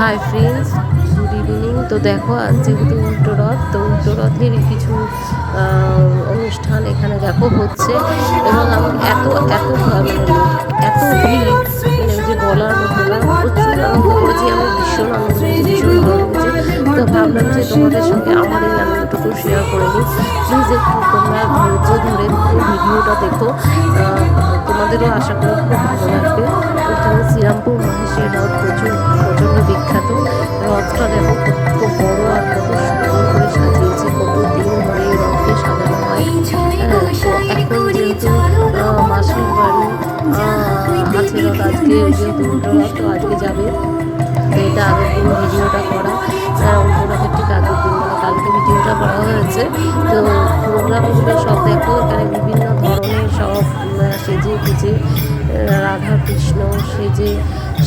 Hi friends good evening তো দেখো, আজ যেহেতু উল্টো রথ, তো উল্টো রথের কিছু অনুষ্ঠান এখানে দেখো হচ্ছে। এবং আমি এত এত মানে এত ভিড় মানে যে বলার মতো প্রচুর আনন্দ করেছি আমি ভীষণ আনন্দ ভীষণ ভালো তো ভাবলাম যে তোমাদের সঙ্গে আমার এই আনন্দটুকু শেয়ার করে নিই। প্লিজ একটু তোমরা আজকে উল্টো রথ তো আজকে যাবে, তো এটা আগের দিন ভিডিওটা করা। উল্টো রথের ঠিক আগের দিন মানে কালকে ভিডিওটা করা হয়েছে। তো প্রোগ্রামগুলো সব দেখো, এখানে বিভিন্ন ধরনের সব সেজে গুজে রাধা কৃষ্ণ সেজে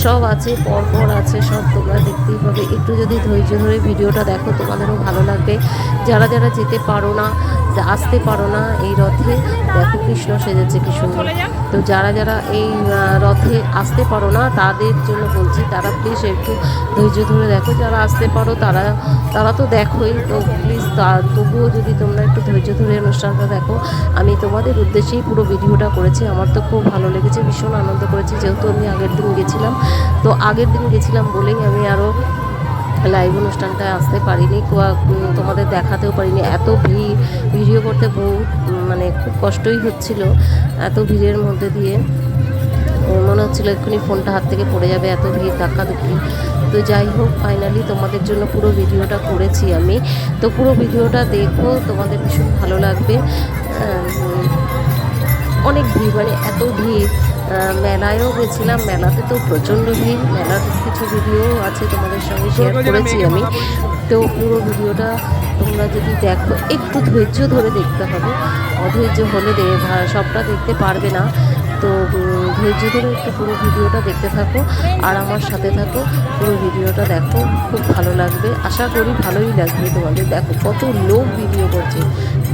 সব আছে পরপর আছে সব তোমরা দেখতেই পাবে। একটু যদি ধৈর্য ধরে ভিডিওটা দেখো তোমাদেরও ভালো লাগবে। যারা যারা যেতে পারো না আসতে পারো না এই রথে দেখো কৃষ্ণ সেজেছে কি সুন্দর। তো যারা যারা এই রথে আসতে পারো না তাদের জন্য বলছি তারা প্লিজ একটু ধৈর্য ধরে দেখো। যারা আসতে পারো তারা তারা তো দেখোই। তো প্লিজ তবুও যদি তোমরা একটু ধৈর্য ধরে অনুষ্ঠানটা দেখো আমি তোমাদের উদ্দেশ্যেই পুরো ভিডিওটা করেছি। আমার তো খুব ভালো লেগেছে। ভীষণ আনন্দ করেছি, যেহেতু আমি আগের দিন গেছিলাম। তো আগের দিন গেছিলাম বলেই আমি আরও লাইভ অনুষ্ঠানটায় আসতে পারিনি তোমাদের দেখাতেও পারিনি। এত ভিড়, ভিডিও করতে বহু মানে খুব কষ্টই হচ্ছিল, এত ভিড়ের মধ্যে দিয়ে। মনে হচ্ছিল এক্ষুনি ফোনটা হাত থেকে পড়ে যাবে, এত ভিড়, ধাক্কাধুক্কি। তো যাই হোক ফাইনালি তোমাদের জন্য পুরো ভিডিওটা করেছি আমি। তো পুরো ভিডিওটা দেখো, তোমাদের ভীষণ ভালো লাগবে। অনেক ভিড় মানে এত ভিড়। মেলায়ও গেছিলাম। মেলাতে তো প্রচণ্ড ভিড়। মেলার কিছু ভিডিও আছে তোমাদের সঙ্গে শেয়ার করেছি আমি। তো পুরো ভিডিওটা তোমরা যদি দেখো একটু ধৈর্য ধরে দেখতে হবে। অধৈর্য হলে সবটা দেখতে পারবে না। তো ধৈর্য ধরে একটু পুরো ভিডিওটা দেখতে থাকো আর আমার সাথে থাকো, পুরো ভিডিওটা দেখো, খুব ভালো লাগবে। আশা করি ভালোই লাগবে তোমাদের। দেখো কত লোক ভিডিও করছে,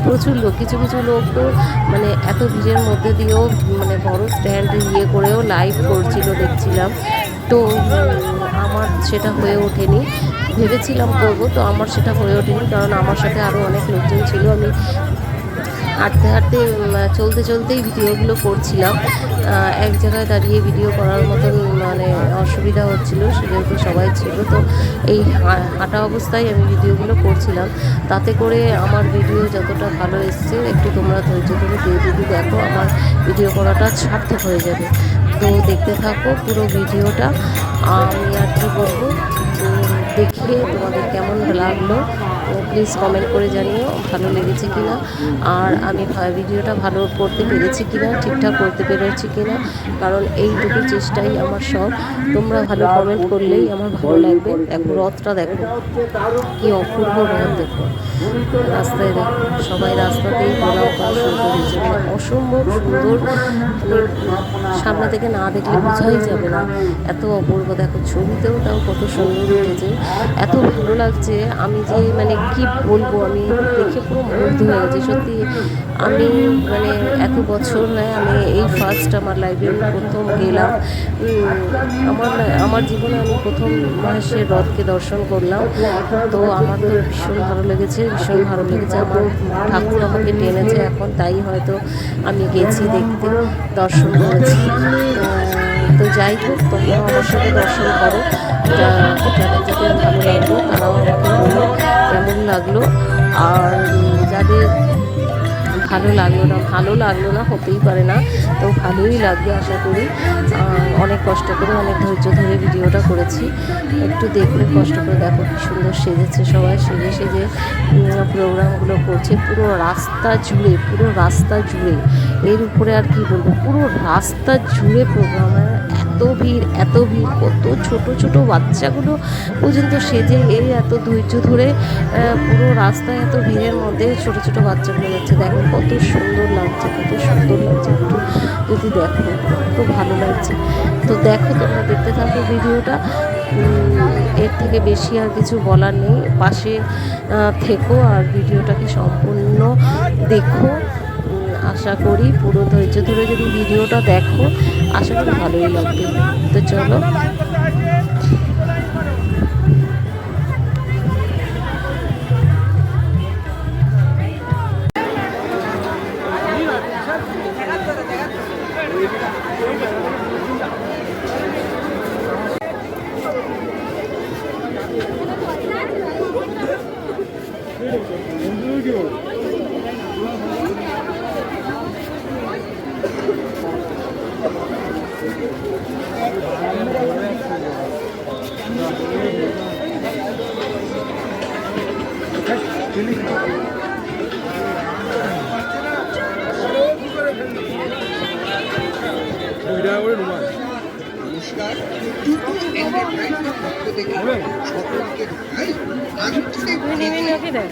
প্রচুর লোক, কিছু কিছু লোক তো মানে এত ভিড়ের মধ্যে দিয়েও মানে বড় স্ট্যান্ড ইয়ে করেও লাইভ করছিল, দেখছিলাম। তো আমার সেটা হয়ে ওঠেনি। ভেবেছিলাম করব, তো আমার সেটা হয়ে ওঠেনি, কারণ আমার সাথে আরও অনেক লোকজন ছিল। আমি হাঁটতে হাঁটতে চলতে চলতেই ভিডিওগুলো করছিলাম। এক জায়গায় দাঁড়িয়ে ভিডিও করার মতন মানে অসুবিধা হচ্ছিল যেহেতু সবাই ছিল। তো এই হাঁটা অবস্থায় আমি ভিডিওগুলো করছিলাম। তাতে করে আমার ভিডিও যতটা ভালো এসছে, একটু তোমরা ধৈর্য ধরে দিয়ে যদি দেখো, আমার ভিডিও করাটা সার্থক হয়ে যাবে। তো দেখতে থাকো পুরো ভিডিওটা। আমি আর কি বলব দেখে তোমাদের কেমন লাগল। প্লিজ কমেন্ট করে জানিও, ভালো লেগেছে কি না আর আমি ভিডিওটা ভালো করতে পেরেছি কি না ঠিকঠাক করতে পেরেছি কি না কারণ এইটুকু চেষ্টাই আমার সব। তোমরা ভালো কমেন্ট করলেই আমার ভালো লাগবে। দেখো, রথটা দেখো, কি অপূর্ব রথ দেখো। রাস্তায় দেখো, সবাই রাস্তাতেই প্রণাম মানে অসম্ভব সুন্দর। মানে সামনে থেকে না দেখলে বোঝাই যাবে না। এত অপূর্ব, দেখো ছবিতেও তাও কত সুন্দর উঠেছে। এত ভালো লাগছে। আমি যে মানে কি বলব আমি? দেখে পুরো মুগ্ধ হয়ে গেছি। সত্যি, আমি মানে এত বছর নয়, আমি এই ফার্স্ট আমার লাইফে প্রথম গেলাম। আমার আমার জীবনে আমি প্রথম মহেশের রথকে দর্শন করলাম। তো আমার তো ভীষণ ভালো লেগেছে, ভীষণ ভালো লেগেছে। আমার ঠাকুর আমাকে টেনেছে এখন, তাই হয়তো আমি গেছি দেখতে, দর্শন করেছি। তো যাই হোক, তোমরা আমার সাথে দর্শন করো। ভালো লাগল, তারাও আমাকে কেমন লাগল। আর যাদের ভালো লাগল না, ভালো লাগল না, হতেই পারে না, তো ভালোই লাগবে আশা করি। অনেক কষ্ট করে, অনেক ধৈর্য ধরে ভিডিওটা করেছি। একটু দেখলে কষ্ট করে দেখো কি সুন্দর সেজেছে সবাই, সেজে সেজে প্রোগ্রামগুলো করছে। পুরো রাস্তা জুড়ে, পুরো রাস্তা জুড়ে, এর উপরে আর কি বলব, পুরো রাস্তা জুড়ে প্রোগ্রাম এত ভিড় এত ভিড়, কত ছোট ছোট বাচ্চাগুলো পর্যন্ত সেজে এই এত ধৈর্য ধরে পুরো রাস্তায় এত ভিড়ের মধ্যে ছোট ছোট বাচ্চাগুলো যাচ্ছে। দেখো কত সুন্দর লাগছে, কত সুন্দর লাগছে। একটু যদি দেখো, খুব ভালো লাগছে। তো দেখো তোমরা দেখতে থাকো ভিডিওটা। এর থেকে বেশি আর কিছু বলার নেই। পাশে থেকো আর ভিডিওটাকে সম্পূর্ণ দেখো। আশা করি পুরো ধৈর্য ধরে যদি ভিডিওটা দেখো আশা করি ভালোই লাগবে। তো চলো। তুমি নেমে নাকি দেখ